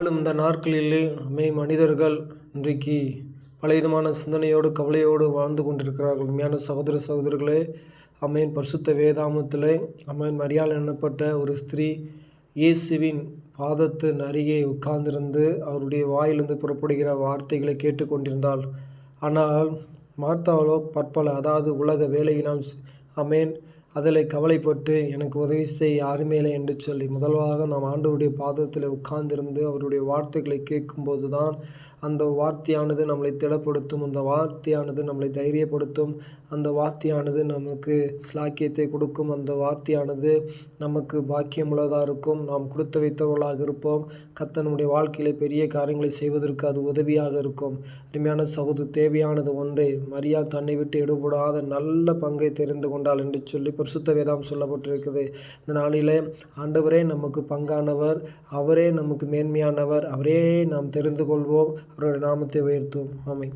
இந்த நாட்களிலே மே மனிதர்கள் இன்றைக்கு பலவிதமான சிந்தனையோடு கவலையோடு வாழ்ந்து கொண்டிருக்கிறார்கள். உண்மையான சகோதர சகோதரர்களே அம்மையின் பரிசுத்த வேதாமத்தில் அம்மையின் மரியாதை எண்ணப்பட்ட ஒரு ஸ்திரீ இயேசுவின் பாதத்தின் அருகே உட்கார்ந்திருந்து அவருடைய வாயிலிருந்து புறப்படுகிற வார்த்தைகளை கேட்டுக்கொண்டிருந்தாள். ஆனால் மார்த்தாவளோ பற்பல அதாவது உலக வேலையினால் அமேன் அதில் கவலைப்பட்டு எனக்கு உதவி செய்ய யாருமே இல்லை என்று சொல்லி முதல்வாக நாம் ஆண்டவருடைய பாதத்தில் உட்கார்ந்திருந்து அவருடைய வார்த்தைகளை கேட்கும்போது தான் அந்த வார்த்தையானது நம்மளை திடப்படுத்தும் அந்த வார்த்தையானது நம்மளை தைரியப்படுத்தும் அந்த வார்த்தையானது நமக்கு ஸ்லாக்கியத்தை கொடுக்கும் அந்த வார்த்தையானது நமக்கு பாக்கியமுள்ளதாக இருக்கும். நாம் கொடுத்து வைத்தவர்களாக இருப்போம். கத்தனுடைய வாழ்க்கையில் பெரிய காரியங்களை செய்வதற்கு அது உதவியாக இருக்கும். அருமையான சகோதர தேவையானது ஒன்றே. மரியா தன்னை விட்டு எடுபடாத நல்ல பங்கை தெரிந்து கொண்டாள் என்று சொல்லி பரிசுத்த வேதம் சொல்லப்பட்டிருக்குது. இந்த நாளிலே ஆண்டவரே நமக்கு பங்கானவர் அவரே நமக்கு மேன்மையானவர் அவரே நாம் தெரிந்து கொள்வோம் அவருடைய நாமத்தை உயர்த்துவோம். ஆமை